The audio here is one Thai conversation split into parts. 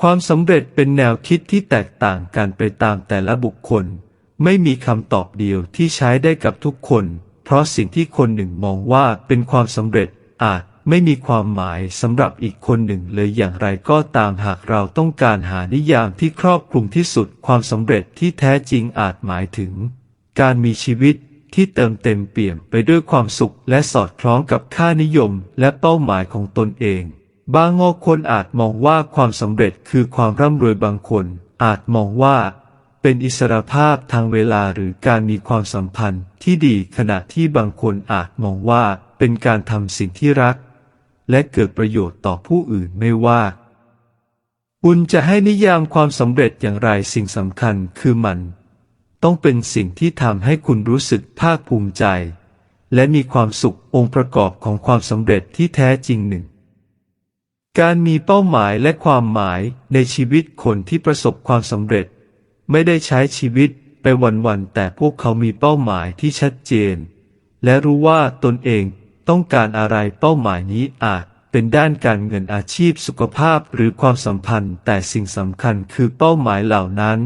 ความสำเร็จเป็นแนวคิดที่แตกต่างกันไปตามแต่ละบุคคล ไม่มีคำตอบเดียวที่ใช้ได้กับทุกคน เพราะสิ่งที่คนหนึ่งมองว่าเป็นความสำเร็จอาจไม่มีความหมายสำหรับอีกคนหนึ่งเลยอย่างไรก็ตามหากเราต้องการหานิยามที่ครอบคลุมที่สุดความสำเร็จที่แท้จริงอาจหมายถึง การมีชีวิตที่เติมเต็มเปี่ยมไปด้วยความสุขและสอดคล้องกับค่านิยมและเป้าหมายของตนเอง บางคนอาจมองว่าความสำเร็จคือความร่ำรวยบางคน อาจมองว่า เป็นอิสรภาพทางเวลาหรือการมีความสัมพันธ์ที่ดีขณะที่บางคนอาจมองว่าเป็นการทำสิ่งที่รัก และเกิดประโยชน์ต่อผู้อื่นไม่ว่า คุณจะให้นิยามความสำเร็จอย่างไรสิ่งสำคัญคือมัน ต้องเป็นสิ่งที่ทำให้คุณรู้สึกภาคภูมิใจ และมีความสุของค์ประกอบของความสำเร็จที่แท้จริงหนึ่ง การมีเป้าหมายและความหมายในชีวิตคนที่ประสบความสำเร็จ ไม่ได้ใช้ชีวิตไปวันๆแต่พวกเขามีเป้าหมายที่ชัดเจน และรู้ว่าตนเองต้องการอะไรเป้าหมายนี้อาจเป็นด้านการเงินอาชีพสุขภาพหรือความสัมพันธ์ แต่สิ่งสำคัญคือเป้าหมายเหล่านั้น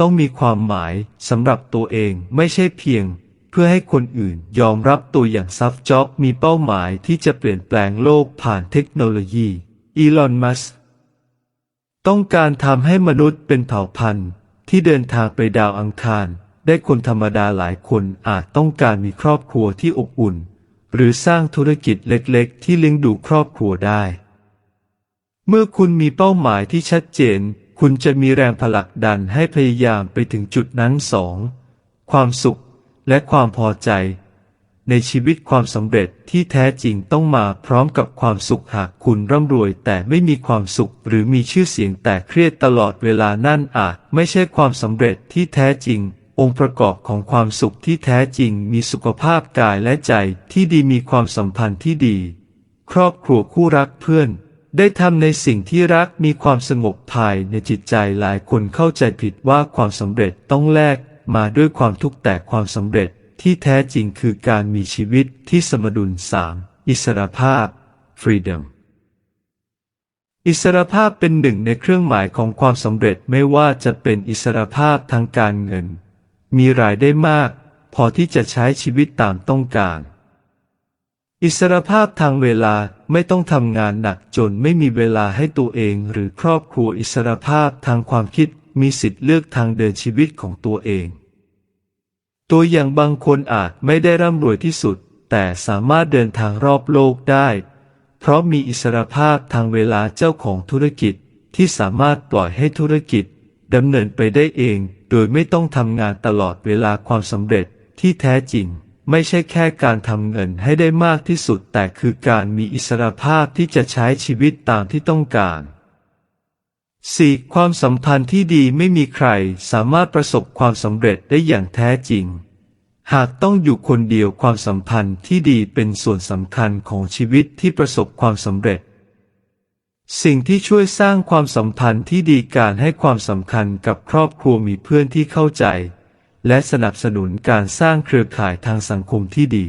ต้องมีความหมายสำหรับตัวเองไม่ใช่เพียง เพื่อให้คนอื่นยอมรับตัวอย่างซัฟจ็อบมีเป้าหมายที่จะเปลี่ยนแปลงโลกผ่านเทคโนโลยีอีลอนมัสต้องการทำให้มนุษย์เป็นเผ่าพันธุ์ ที่เดินทางไปดาวอังคาร ได้คนธรรมดาหลายคนอาจต้องการมีครอบครัวที่อบอุ่น หรือสร้างธุรกิจเล็กๆ ที่เลี้ยงดูครอบครัวได้ เมื่อคุณมีเป้าหมายที่ชัดเจน คุณจะมีแรงผลักดันให้พยายามไปถึงจุดนั้นสองความสุข และความพอใจ ในชีวิตความสำเร็จที่แท้จริงต้องมาพร้อมกับความสุขหากคุณร่ำรวยแต่ไม่มีความสุขหรือมีชื่อเสียงแต่เครียดตลอดเวลานั่นอาจไม่ใช่ความสำเร็จที่แท้จริงองค์ประกอบของความสุขที่แท้จริงมีสุขภาพกายและใจที่ดีมีความสัมพันธ์ที่ดี ครอบครัวคู่รักเพื่อน ได้ทำในสิ่งที่รักมีความสงบภายในจิตใจหลายคนเข้าใจผิดว่าความสำเร็จต้องแลก มาด้วยความทุกข์แต่ความสำเร็จที่แท้จริงคือการมีชีวิตที่สมดุลสามอิสรภาพ freedom อิสรภาพเป็นหนึ่งในเครื่องหมายของความสำเร็จไม่ว่าจะเป็นอิสรภาพทางการเงิน มีรายได้มาก พอที่จะใช้ชีวิตตามต้องการ อิสรภาพทางเวลาไม่ต้องทำงานหนักจนไม่มีเวลาให้ตัวเองหรือครอบครัวอิสรภาพทางความคิด มีสิทธิ์เลือกทางเดินชีวิตของตัวเอง ตัวอย่างบางคนอาจไม่ได้ร่ำรวยที่สุด แต่สามารถเดินทางรอบโลกได้ เพราะมีอิสรภาพทางเวลาเจ้าของธุรกิจที่สามารถปล่อยให้ธุรกิจดำเนินไปได้เอง โดยไม่ต้องทำงานตลอดเวลาความสำเร็จที่แท้จริง ไม่ใช่แค่การทำเงินให้ได้มากที่สุด แต่คือการมีอิสรภาพที่จะใช้ชีวิตตามที่ต้องการ 4. ความสัมพันธ์ที่ดีไม่มีใครสามารถประสบความสำเร็จได้อย่างแท้จริง หากต้องอยู่คนเดียวความสัมพันธ์ที่ดีเป็นส่วนสำคัญของชีวิตที่ประสบความสำเร็จ สิ่งที่ช่วยสร้างความสัมพันธ์ที่ดีการให้ความสำคัญกับครอบครัวมีเพื่อนที่เข้าใจ และสนับสนุนการสร้างเครือข่ายทางสังคมที่ดี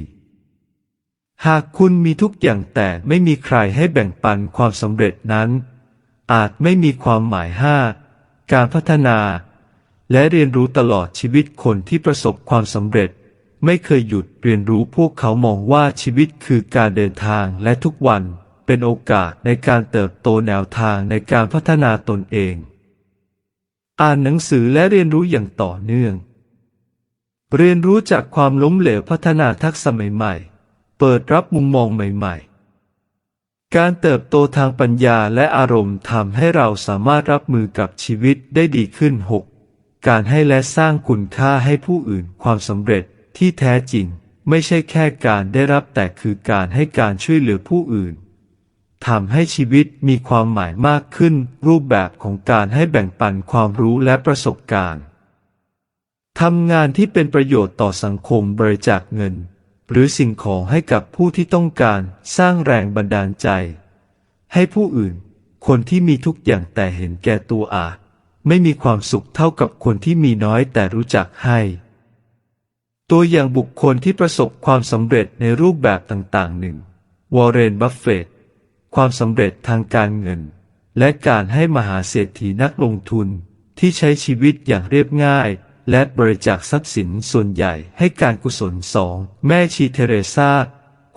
หากคุณมีทุกอย่างแต่ไม่มีใครให้แบ่งปันความสำเร็จนั้น อาจไม่มีความหมายห้าการพัฒนา และเรียนรู้ตลอดชีวิตคนที่ประสบความสำเร็จ ไม่เคยหยุดเรียนรู้พวกเขามองว่าชีวิตคือการเดินทางและทุกวันเป็นโอกาสในการเติบโตแนวทางในการพัฒนาตนเอง อ่านหนังสือและเรียนรู้อย่างต่อเนื่อง เรียนรู้จากความล้มเหลวพัฒนาทักษะใหม่ ๆ เปิดรับมุมมองใหม่ ๆ การเติบโตทางปัญญาและอารมณ์ทำให้เราสามารถรับมือกับชีวิตได้ดีขึ้น 6. การให้และสร้างคุณค่าให้ผู้อื่นความสำเร็จที่แท้จริง ไม่ใช่แค่การได้รับแต่คือการให้การช่วยเหลือผู้อื่นทำให้ชีวิตมีความหมายมากขึ้น รูปแบบของการให้แบ่งปันความรู้และประสบการณ์ทำงานที่เป็นประโยชน์ต่อสังคมบริจาคเงิน หรือสิ่งของให้กับผู้ที่ต้องการสร้างแรงบันดาลใจ ให้ผู้อื่น คนที่มีทุกอย่างแต่เห็นแก่ตัวอาจ ไม่มีความสุขเท่ากับคนที่มีน้อยแต่รู้จักให้ ตัวอย่างบุคคลที่ประสบความสำเร็จในรูปแบบต่างๆหนึ่ง วอร์เรน บัฟเฟตต์ความสำเร็จทางการเงิน และการให้มหาเศรษฐีนักลงทุนที่ใช้ชีวิตอย่างเรียบง่าย และบริจาคทรัพย์สินส่วนใหญ่ให้การกุศลสองแม่ชีเทเรซา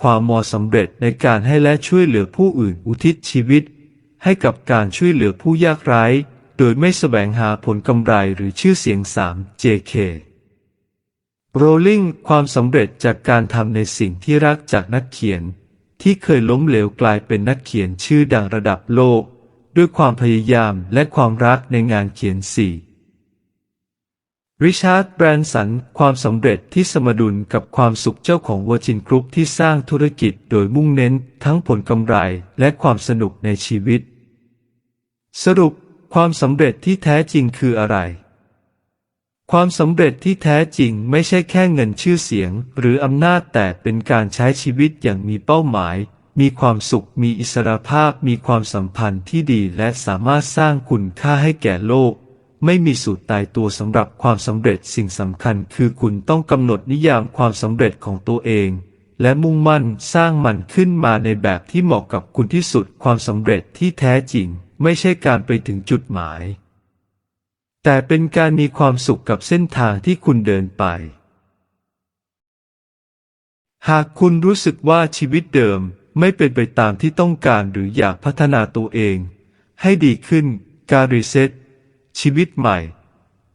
ความมอสำเร็จในการให้และช่วยเหลือผู้อื่นอุทิศชีวิต ให้กับการช่วยเหลือผู้ยากไร้ โดยไม่แสวงหาผลกำไรหรือชื่อเสียงสาม JK โรลลิงความสำเร็จจากการทำในสิ่งที่รักจากนักเขียน ที่เคยล้มเหลวกลายเป็นนักเขียนชื่อดังระดับโลก ด้วยความพยายามและความรักในงานเขียนสี่ ริชาร์ดแบรนสันความสำเร็จที่สมดุลกับความสุขเจ้าของวอร์จินกรุ๊ปที่สร้างธุรกิจโดยมุ่งเน้นทั้งผลกำไรและความสนุกในชีวิต สรุป ความสำเร็จที่แท้จริงคืออะไร ความสำเร็จที่แท้จริงไม่ใช่แค่เงินชื่อเสียง หรืออำนาจแต่เป็นการใช้ชีวิตอย่างมีเป้าหมาย มีความสุข มีอิสรภาพ มีความสัมพันธ์ที่ดีและสามารถสร้างคุณค่าให้แก่โลก ไม่มีสูตรตายตัวสำหรับความสำเร็จสิ่งสำคัญคือคุณต้องกำหนดนิยามความสำเร็จของตัวเอง และมุ่งมั่นสร้างมันขึ้นมาในแบบที่เหมาะกับคุณที่สุดความสำเร็จที่แท้จริง ไม่ใช่การไปถึงจุดหมาย แต่เป็นการมีความสุขกับเส้นทางที่คุณเดินไป หากคุณรู้สึกว่าชีวิตเดิมไม่เป็นไปตามที่ต้องการหรืออยากพัฒนาตัวเอง ให้ดีขึ้นการรีเซ็ต ชีวิตใหม่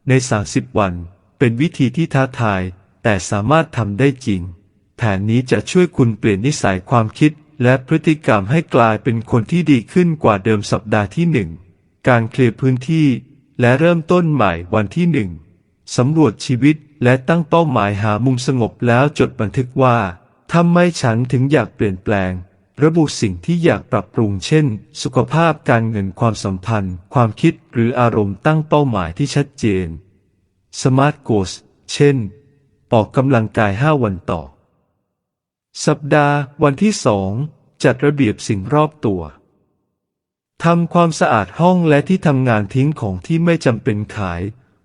ใน 30 วัน เป็นวิธีที่ท้าทาย แต่สามารถทำได้จริง แผนนี้จะช่วยคุณเปลี่ยนนิสัยความคิด และพฤติกรรมให้กลายเป็นคนที่ดีขึ้นกว่าเดิมสัปดาห์ที่หนึ่งการเคลียร์พื้นที่ และเริ่มต้นใหม่วันที่หนึ่งสำรวจชีวิตและตั้งเป้าหมายหามุมสงบแล้วจดบันทึกว่าทำไมฉันถึงอยากเปลี่ยนแปลง ระบุสิ่งที่อยากปรับปรุงเช่น สุขภาพการเงินความสัมพันธ์ ความคิดหรืออารมณ์ตั้งเป้าหมายที่ชัดเจน Smart Goals เช่น ออกกำลังกาย 5 วันต่อ สัปดาห์ วันที่สองจัดระเบียบสิ่งรอบตัว ทำความสะอาดห้องและที่ทำงานทิ้งของที่ไม่จำเป็นขาย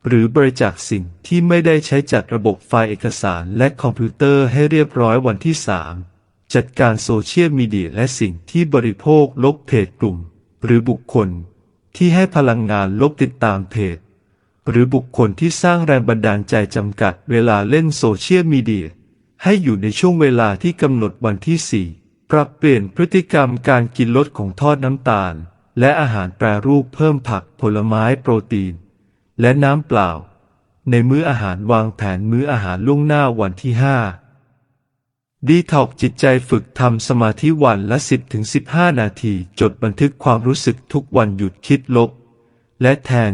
หรือบริจาคสิ่งที่ไม่ได้ใช้จัดระบบไฟล์เอกสารและคอมพิวเตอร์ให้เรียบร้อยวันที่ 3 จัดการโซเชียลมีเดียและสิ่งที่บริโภคลบเพจกลุ่ม หรือบุคคลที่ให้พลังงานลบติดตามเพจ หรือบุคคลที่สร้างแรงบันดาลใจจำกัดเวลาเล่นโซเชียลมีเดียให้อยู่ในช่วงเวลาที่กำหนดวันที่ 4 ปรับเปลี่ยนพฤติกรรมการกินลดของทอดน้ำตาล และอาหารแปรรูปเพิ่มผักผลไม้โปรตีน และน้ำเปล่า ในมื้ออาหารวางแผนมื้ออาหารล่วงหน้าวันที่ 5 ดีท็อกจิตใจฝึกทำสมาธิวันละ 10ถึง15 นาที จดบันทึกความรู้สึกทุกวันหยุดคิดลบ และแทน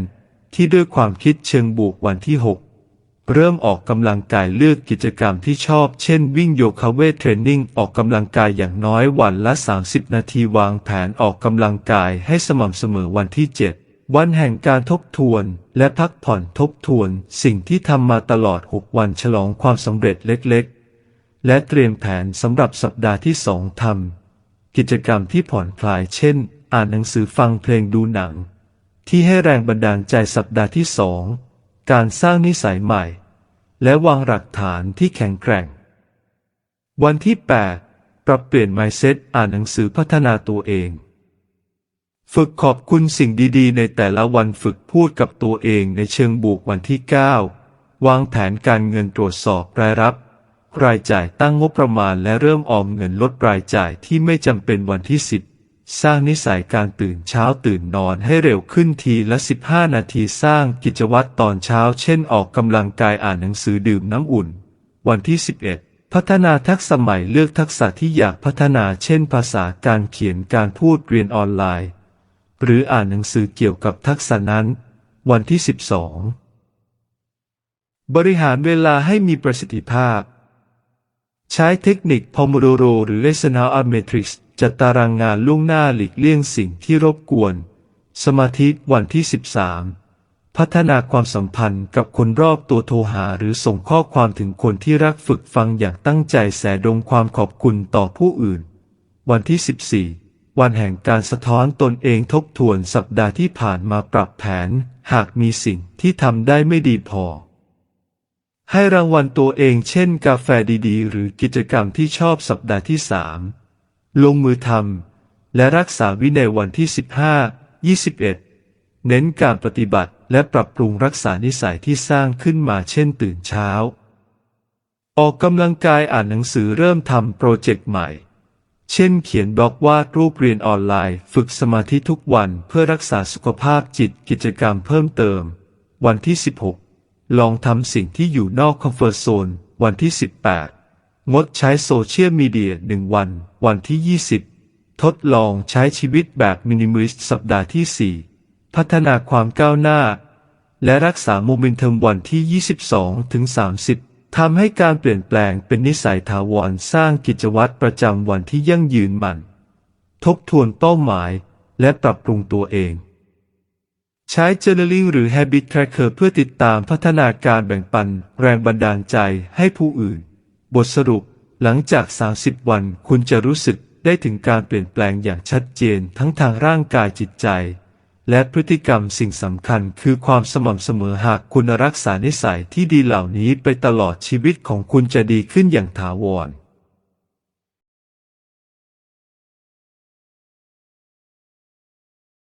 ที่ด้วยความคิดเชิงบวกวันที่ 6 เริ่มออกกำลังกายเลือกกิจกรรมที่ชอบ เช่นวิ่งโยคะเวทเทรนนิ่งออกกำลังกายอย่างน้อยวันละ 30 นาทีวางแผนออกกำลังกายให้สม่ำเสมอวันที่ 7 วันแห่งการทบทวนและพักผ่อนทบทวน สิ่งที่ทำมาตลอด 6 วันฉลองความสำเร็จเล็กๆ และเตรียมแผนสำหรับสัปดาห์ที่สองทำกิจกรรมที่ผ่อนคลายเช่น อ่านหนังสือฟังเพลงดูหนัง ที่ให้แรงบันดาลใจสัปดาห์ที่สองการสร้างนิสัยใหม่ และวางหลักฐานที่แข็งแกร่ง วันที่ 8 ปรับเปลี่ยน mindset อ่านหนังสือพัฒนาตัวเอง ฝึกขอบคุณสิ่งดีๆ ในแต่ละวันฝึกพูดกับตัวเองในเชิงบวกวันที่ 9 วางแผนการเงินตรวจสอบรายรับ รายจ่ายตั้งงบประมาณและเริ่มออมเงินลดรายจ่ายที่ไม่จำเป็นวันที่ 10 สร้างนิสัยการตื่นเช้าตื่นนอนให้เร็วขึ้นทีละ 15 นาทีสร้างกิจวัตรตอนเช้า เช่นออกกำลังกายอ่านหนังสือดื่มน้ำอุ่น วันที่ 11 พัฒนาทักษะใหม่เลือกทักษะที่อยากพัฒนาเช่น ภาษาการเขียนการพูดเรียนออนไลน์ หรืออ่านหนังสือเกี่ยวกับทักษะนั้น วันที่ 12 บริหารเวลาให้มีประสิทธิภาพ ใช้เทคนิค Pomodoro หรือ r e s o n a l a Matrix จัดตารางงานล่วงหน้าหลีกเลี่ยงสิ่งที่รบกวน สมาธิวันที่ 13 พัฒนาความสัมพันธ์กับคนรอบตัวโทรหาหรือส่งข้อความถึงคนที่รักฝึกฟังอย่างตั้งใจแสดงความขอบคุณต่อผู้อื่น วันที่ 14วันแห่งการสะท้อนตนเองทบทวนสัปดาห์ที่ผ่านมาปรับแผน หากมีสิ่งที่ทำได้ไม่ดีพอ ให้รางวัลตัวเองเช่นกาแฟดีๆ หรือกิจกรรมที่ชอบสัปดาห์ที่3ลงมือทำและรักษาวินัยวันที่ 15 21 เน้นการปฏิบัติและปรับปรุงรักษานิสัยที่สร้างขึ้นมาเช่นตื่นเช้า ออกกำลังกายอ่านหนังสือเริ่มทำโปรเจกต์ใหม่ เช่นเขียนบล็อกวาดรูปเรียนออนไลน์ ฝึกสมาธิทุกวันเพื่อรักษาสุขภาพจิตกิจกรรมเพิ่มเติม วันที่ 16 ลองทำสิ่งที่อยู่นอกคอมฟอร์ z โซน วันที่ 18 งดใช้โซเชียลมีเดียหนึ่งวัน วันที่ 20 ทดลองใช้ชีวิตแบบมินิมิสต์สัปดาห์ที่ 4 พัฒนาความก้าวหน้า และรักษาโมเมนตัมวันที่ 22 ถึง 30 ทำให้การเปลี่ยนแปลงเป็นนิสัยถาวรสร้างกิจวัตรประจำวันที่ยั่งยืนมัน ทบทวนเป้าหมายและปรับปรุงตัวเอง ใช้ Journaling หรือ Habit Tracker เพื่อติดตามพัฒนาการแบ่งปันแรงบันดาลใจให้ผู้อื่น บทสรุป หลังจาก 30 วันคุณจะรู้สึกได้ถึงการเปลี่ยนแปลงอย่างชัดเจนทั้งทางร่างกายจิตใจ และพฤติกรรมสิ่งสำคัญคือความสม่ำเสมอหากคุณรักษานิสัยที่ดีเหล่านี้ไปตลอดชีวิตของคุณจะดีขึ้นอย่างถาวร